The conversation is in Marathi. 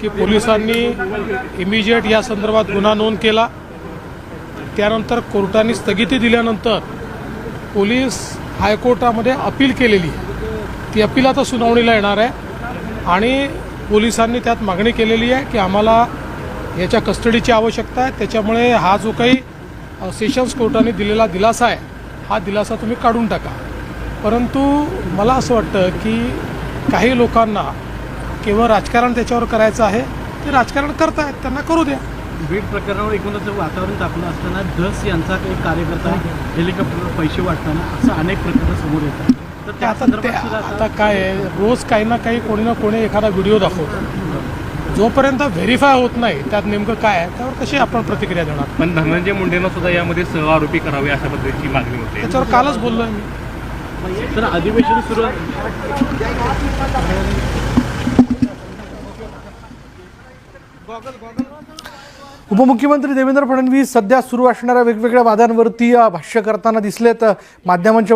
की पोलिसांनी इमिजिएट या संदर्भात गुन्हा नोंद केला. त्यानंतर कोर्टाने स्थगिती दिल्यानंतर पोलीस हायकोर्टामध्ये अपील केलेली ती अपील आता सुनावणीला येणार आहे आणि पोलिसांनी त्यात मागणी केलेली आहे की आम्हाला याच्या कस्टडीची आवश्यकता आहे. त्याच्यामुळे हा जो काही सेशन्स कोर्टाने दिलेला दिलासा आहे हा दिलासा तुम्ही काढून टाका. परंतु मला असं वाटतं की काही लोकांना केवळ राजकारण त्याच्यावर करायचं आहे ते राजकारण करतायत त्यांना करू द्या. बीड प्रकरणावर एकूणच वातावरण तापलं असताना धस यांचा काही कार्यकर्ता हेलिकॉप्टरवर पैसे वाटताना असं अनेक प्रकरणं समोर येतात. तर त्या आता ते संदर्भात सुद्धा आता काय आहे? रोज काही ना काही कोणी ना कोणी एखादा व्हिडिओ दाखवतो. जोपर्यंत व्हेरीफाय होत नाही त्यात नेमकं काय आहे त्यावर कशी आपण प्रतिक्रिया देणार? पण धनंजय मुंडेनं सुद्धा यामध्ये सहआरोपी करावे अशा पद्धतीची मागणी होते. त्याच्यावर कालच बोललोय मी. तर अधिवेशन सुरू उपमुख्यमंत्री देवेंद्र फडणवीस सध्या सुरू असणाऱ्या वेगवेगळ्या वादांवरती भाष्य करताना दिसलेत. माध्यमांच्या